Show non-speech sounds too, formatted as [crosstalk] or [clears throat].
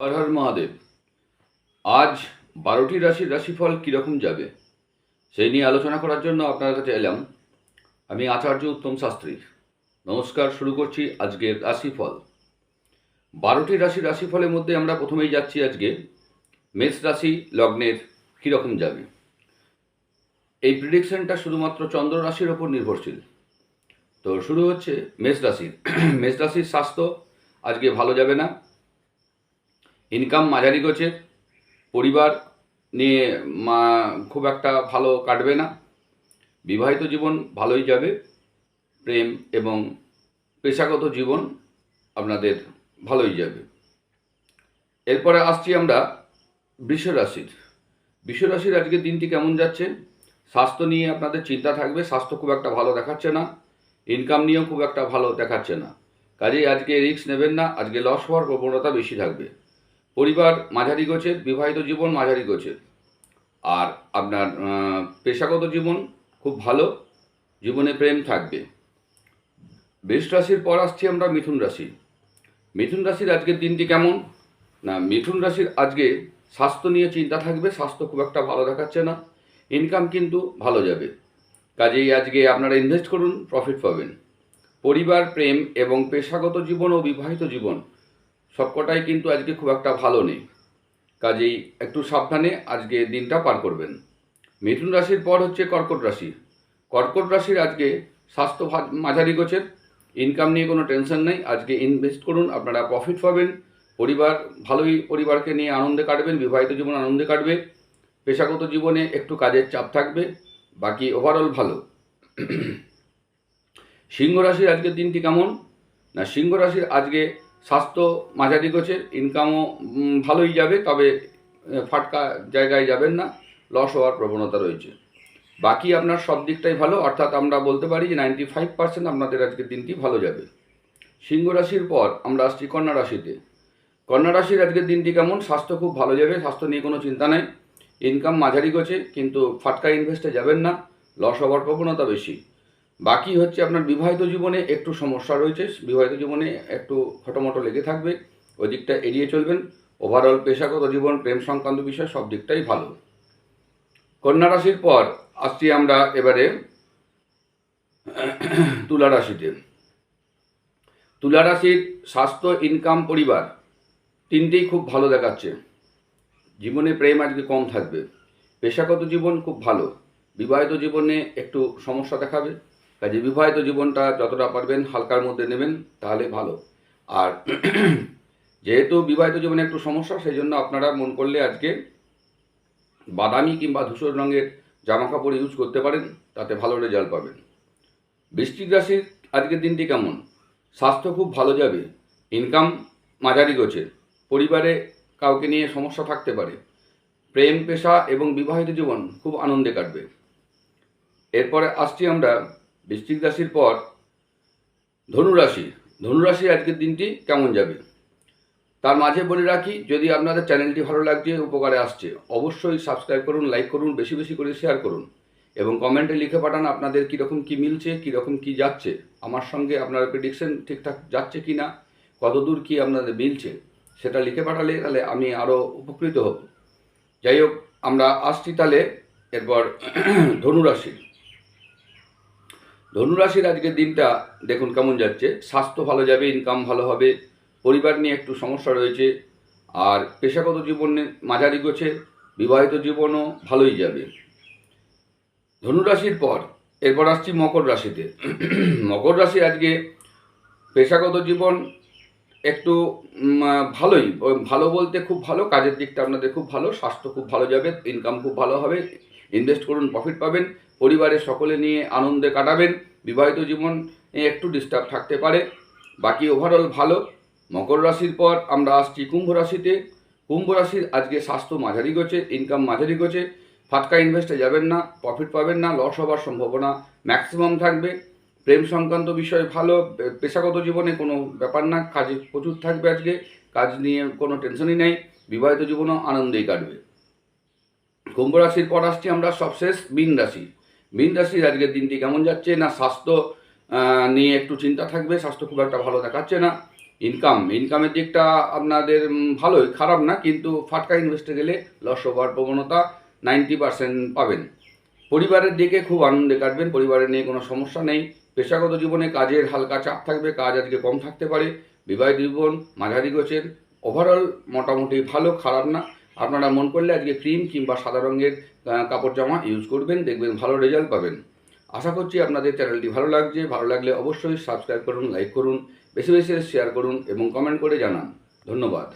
হর মহাদেব, আজ বারোটি রাশির রাশিফল কীরকম যাবে? সেই নিয়ে আলোচনা করার জন্য আপনার কাছে এলাম। আমি আচার্য উত্তম শাস্ত্রী। নমস্কার, শুরু করছি আজকের রাশিফল। বারোটি রাশির রাশিফলের মধ্যে আমরা প্রথমেই যাচ্ছি আজকে, মেষ রাশি লগ্নের কীরকম যাবে? এই প্রিডিকশনটা শুধুমাত্র চন্দ্র রাশির ওপর নির্ভরশীল। তো শুরু হচ্ছে মেষ রাশির। [clears throat] মেষ রাশির স্বাস্থ্য আজকে ভালো যাবে না। ইনকাম মাঝারি গোছের পরিবার নিয়ে মা খুব একটা ভালো কাটবে না। বিবাহিত জীবন ভালোই যাবে, প্রেম এবং পেশাগত জীবন আপনাদের ভালোই যাবে। এরপরে আসছি আমরা বৃষ রাশির বৃষ রাশির আজকের দিনটি কেমন যাচ্ছে? স্বাস্থ্য নিয়ে আপনাদের চিন্তা থাকবে, স্বাস্থ্য খুব একটা ভালো দেখাচ্ছে না ইনকাম নিয়েও খুব একটা ভালো দেখাচ্ছে না। কাজেই আজকে রিস্ক নেবেন না, আজকে লস হওয়ার প্রবণতা বেশি থাকবে। পরিবার মাঝারি গোছের, বিবাহিত জীবন মাঝারি গোছের। আর আপনার পেশাগত জীবন খুব ভালো, জীবনে প্রেম থাকবে। বৃষ রাশির পর আসছি আমরা মিথুন রাশি। মিথুন রাশির আজকের দিনটি কেমন? না, মিথুন রাশির আজকে স্বাস্থ্য নিয়ে চিন্তা থাকবে, স্বাস্থ্য খুব একটা ভালো দেখাচ্ছে না ইনকাম কিন্তু ভালো যাবে। কাজেই আজকে আপনারা ইনভেস্ট করুন প্রফিট পাবেন। পরিবার, প্রেম এবং পেশাগত জীবন ও বিবাহিত জীবন সবকটাই কিন্তু আজকে খুব একটা ভালো নেই। কাজেই একটু সাবধানে আজকে দিনটা পার করবেন। মিথুন রাশির পর হচ্ছে কর্কট রাশি। কর্কট রাশির আজকে স্বাস্থ্য মাঝারি গোছের ইনকাম নিয়ে কোনো টেনশন নেই। আজকে ইনভেস্ট করুন, আপনারা প্রফিট পাবেন। পরিবার, ভালোই পরিবারকে নিয়ে আনন্দে কাটবেন, বিবাহিত জীবন আনন্দে কাটবে। পেশাগত জীবনে একটু কাজের চাপ থাকবে, বাকি ওভারঅল ভালো। সিংহ রাশির আজকের দিনটি কেমন? না, সিংহ রাশির আজকে স্বাস্থ্য মাঝারি গোছের ইনকামও ভালোই যাবে, তবে ফাটকা জায়গায় যাবেন না লস হওয়ার প্রবণতা রয়েছে। বাকি আপনার সব দিকটাই ভালো, অর্থাৎ আমরা বলতে পারি যে নাইনটি ফাইভ পার্সেন্ট আপনাদের আজকের দিনটি ভালো যাবে। সিংহ রাশির পর আমরা আসছি কন্যা রাশিতে। কন্যা রাশির আজকের দিনটি কেমন? স্বাস্থ্য খুব ভালো যাবে, স্বাস্থ্য নিয়ে কোনো চিন্তা নেই। ইনকাম মাঝারি গোছে, কিন্তু ফাটকা ইনভেস্টে যাবেন না লস হওয়ার প্রবণতা বেশি। বাকি হচ্ছে আপনার বিবাহিত জীবনে একটু সমস্যা রয়েছে, বিবাহিত জীবনে একটু খটোমটো লেগে থাকবে, ওই দিকটা এড়িয়ে চলবেন। ওভারঅল পেশাগত জীবন, প্রেম সংক্রান্ত বিষয়, সব দিকটাই ভালো। কন্যা রাশির পর আসছি আমরা এবারে তুলা রাশিতে। তুলা রাশির স্বাস্থ্য ইনকাম পরিবার তিনটেই খুব ভালো দেখাচ্ছে। জীবনে প্রেম আজকে কম থাকবে। পেশাগত জীবন খুব ভালো। বিবাহিত জীবনে একটু সমস্যা দেখাবে। কাজে বিবাহিত জীবনটা যতটা পারবেন হালকার মধ্যে নেবেন, তাহলে ভালো। আর [clears throat] যেহেতু বিবাহিত জীবনে একটু সমস্যা সেই জন্য আপনারা মন করলে আজকে বাদামি কিংবা ধূসর রঙের জামা কাপড় ইউজ করতে পারেন, তাতে ভালো রেজাল্ট পাবেন। বৃষ্টিক রাশির আজকের দিনটি কেমন? স্বাস্থ্য খুব ভালো যাবে ইনকাম মাঝারি গোছে, পরিবারে কাউকে নিয়ে সমস্যা থাকতে পারে, প্রেম, পেশা এবং বিবাহিত জীবন খুব আনন্দে কাটবে। এরপরে আসছি আমরা বৃশ্চিক রাশির পর ধনুরাশি ধনুরাশির আজকের দিনটি কেমন যাবে? তার মাঝে বলে রাখি, যদি আপনাদের চ্যানেলটি ভালো লাগছে, উপকারে আসছে, অবশ্যই সাবস্ক্রাইব করুন, লাইক করুন, বেশি বেশি করে শেয়ার করুন এবং কমেন্টে লিখে পাঠান আপনাদের কীরকম কী মিলছে, কীরকম কী যাচ্ছে, আমার সঙ্গে আপনার প্রেডিকশন ঠিকঠাক যাচ্ছে কি না কতদূর কী আপনাদের মিলছে, সেটা লিখে পাঠালে তাহলে আমি আরও উপকৃত হব। যাই হোক, আমরা আসছি তাহলে এরপর [clears throat] ধনুরাশি ধনুরাশির আজকের দিনটা দেখুন কেমন যাচ্ছে। স্বাস্থ্য ভালো যাবে ইনকাম ভালো হবে, পরিবার নিয়ে একটু সমস্যা রয়েছে, আর পেশাগত জীবনে মাঝারি গোছে, বিবাহিত জীবনও ভালোই যাবে। ধনুরাশির পর, এরপর আসছি মকর রাশিতে। মকর রাশি আজকে পেশাগত জীবন একটু ভালোই, ভালো বলতে খুব ভালো, কাজের দিকটা আপনাদের খুব ভালো, স্বাস্থ্য খুব ভালো যাবে ইনকাম খুব ভালো হবে ইনভেস্ট করুন প্রফিট পাবেন, পরিবারের সকলে নিয়ে আনন্দে কাটাবেন, বিবাহিত জীবন একটু ডিস্টার্ব থাকতে পারে, বাকি ওভারঅল ভালো, মকর রাশির পর আমরা আসছি কুম্ভ রাশিতে, কুম্ভ রাশির আজকে স্বাস্থ্য মাঝারি গোছে ইনকাম মাঝারি গোছে, ফাটকা ইনভেস্টে যাবেন না প্রফিট পাবেন না লস হওয়ার সম্ভাবনা ম্যাক্সিমাম থাকবে, প্রেম সংক্রান্ত বিষয় ভালো পেশাগত জীবনে কোনো ব্যাপার না, কাজে প্রচুর থাকবে আজকে, কাজ নিয়ে কোনো টেনশনই নেই, বিবাহিত জীবনও আনন্দেই কাটবে। কুম্ভ রাশির পর আসছি আমরা সবশেষ মীন রাশি। মীন রাশির আজকের দিনটি কেমন যাচ্ছে? না, স্বাস্থ্য নিয়ে একটু চিন্তা থাকবে, স্বাস্থ্য খুব একটা ভালো দেখাচ্ছে না। ইনকাম, ইনকামের দিকটা আপনাদের ভালোই, খারাপ না, কিন্তু ফাটকা ইনভেস্টে গেলে লস হওয়ার প্রবণতা নাইনটি পার্সেন্ট পাবেন। পরিবারের দিকে খুব আনন্দে কাটবেন, পরিবারের নিয়ে কোনো সমস্যা নেই। পেশাগত জীবনে কাজের হালকা চাপ থাকবে, কাজ আজকে কম থাকতে পারে। বিবাহিত জীবন মাঝারি গোছের ওভারঅল মোটামুটি ভালো, খারাপ না। আপনারা মন করলে আজকে ক্রিম কিংবা সাদা রঙের কাপড় জামা ইউজ করবেন, দেখবেন ভালো রেজাল্ট পাবেন। আশা করছি আপনাদের চ্যানেলটি ভালো লাগছে। ভালো লাগলে অবশ্যই সাবস্ক্রাইব করুন লাইক করুন, বেশি বেশি শেয়ার করুন এবং কমেন্ট করে জানান। ধন্যবাদ।